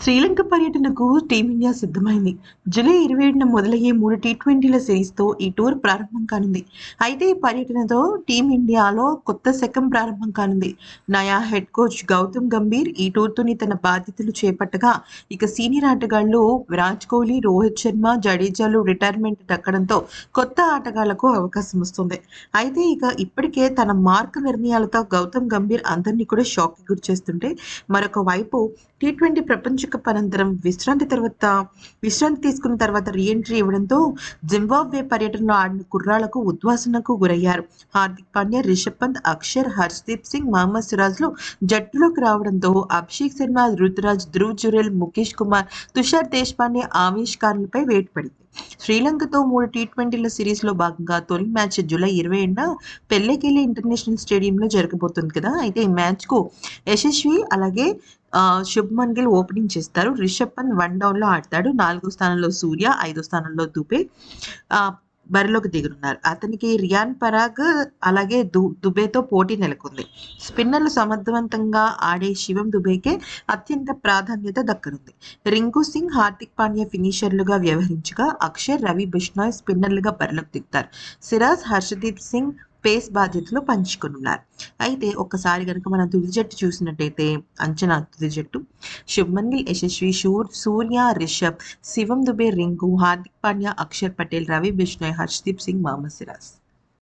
శ్రీలంక పర్యటనకు టీమిండియా సిద్ధమైంది. జూలై ఇరవై ఏడున మొదలయ్యే మూడు టీ ట్వంటీల సిరీస్తో ఈ టూర్ ప్రారంభం కానుంది. అయితే ఈ పర్యటనతో టీమిండియాలో కొత్త శకం ప్రారంభం కానుంది. నయా హెడ్ కోచ్ గౌతమ్ గంభీర్ ఈ టూర్తోని తన బాధ్యతలు చేపట్టగా ఇక సీనియర్ ఆటగాళ్ళు విరాట్ కోహ్లీ రోహిత్ శర్మ జడేజాలు రిటైర్మెంట్ దక్కడంతో కొత్త ఆటగాళ్ళకు అవకాశం వస్తుంది. అయితే ఇక ఇప్పటికే తన మార్క్ నిర్ణయాలతో గౌతమ్ గంభీర్ అందరినీ కూడా షాక్కి గురి చేస్తుంటే మరొక వైపు టీ ట్వంటీ ప్రపంచ కప్ అనంతరం విశ్రాంతి తర్వాత విశ్రాంతి తీసుకున్న తర్వాత రీఎంట్రీ ఇవ్వడంతో జింబాబ్వే పర్యటనలో ఆడిన కుర్రాళ్ళకు ఉద్వాసనకు గురయ్యారు. హార్దిక్ పాండ్యా రిషబ్ పంత్ అక్షర్ హర్షదీప్ సింగ్ మహమ్మద్ సిరాజ్లు జట్టులోకి రావడంతో అభిషేక్ శర్మ రుతురాజ్ ధ్రువ్ జురేల్ ముఖేష్ కుమార్ తుషార్ దేశ్ దేశపాండే ఆవిష్కారులపై వేటు పడింది. శ్రీలంకతో మూడు టీ ట్వంటీల సిరీస్లో భాగంగా తొలి మ్యాచ్ జూలై ఇరవై ఏడున పెల్లెకెళ్ళి ఇంటర్నేషనల్ స్టేడియంలో జరగబోతుంది కదా. అయితే ఈ మ్యాచ్కు యశస్వి అలాగే శుభ్మన్ గిల్ ఓపెనింగ్ చేస్తారు. రిషబ్ పంత్ వన్ డౌన్లో ఆడతాడు. నాలుగో స్థానంలో సూర్య ఐదో స్థానంలో దుబే. బరిలోకి దిగనున్నారు అతనికి రియాన్ పరాగ్ అలాగే దు దుబేతో పోటీ నెలకొంది. స్పిన్నర్లు సమర్థవంతంగా ఆడే శివం దుబేకే అత్యంత ప్రాధాన్యత దక్కనుంది. రింకు సింగ్ హార్దిక్ పాండ్యా ఫినిషర్లుగా వ్యవహరించగా అక్షర్ రవి బిష్నాయ్ స్పిన్నర్లుగా బరిలోకి దిగుతారు. సిరాజ్ హర్షదీప్ సింగ్ పేస్ బాధ్యతలు పంచుకున్నారు అయితే ఒక్కసారి కనుక మనం తుది జట్టు చూసినట్టయితే అంచనా తుది జట్టు శుభ్మన్ గిల్ యశస్వి షూర్ సూర్య రిషబ్ శివం దుబే రింకు హార్దిక్ పాండ్యా అక్షర్ పటేల్ రవి బిష్నాయ్ హర్షదీప్ సింగ్ మహమ్మద్ సిరాజ్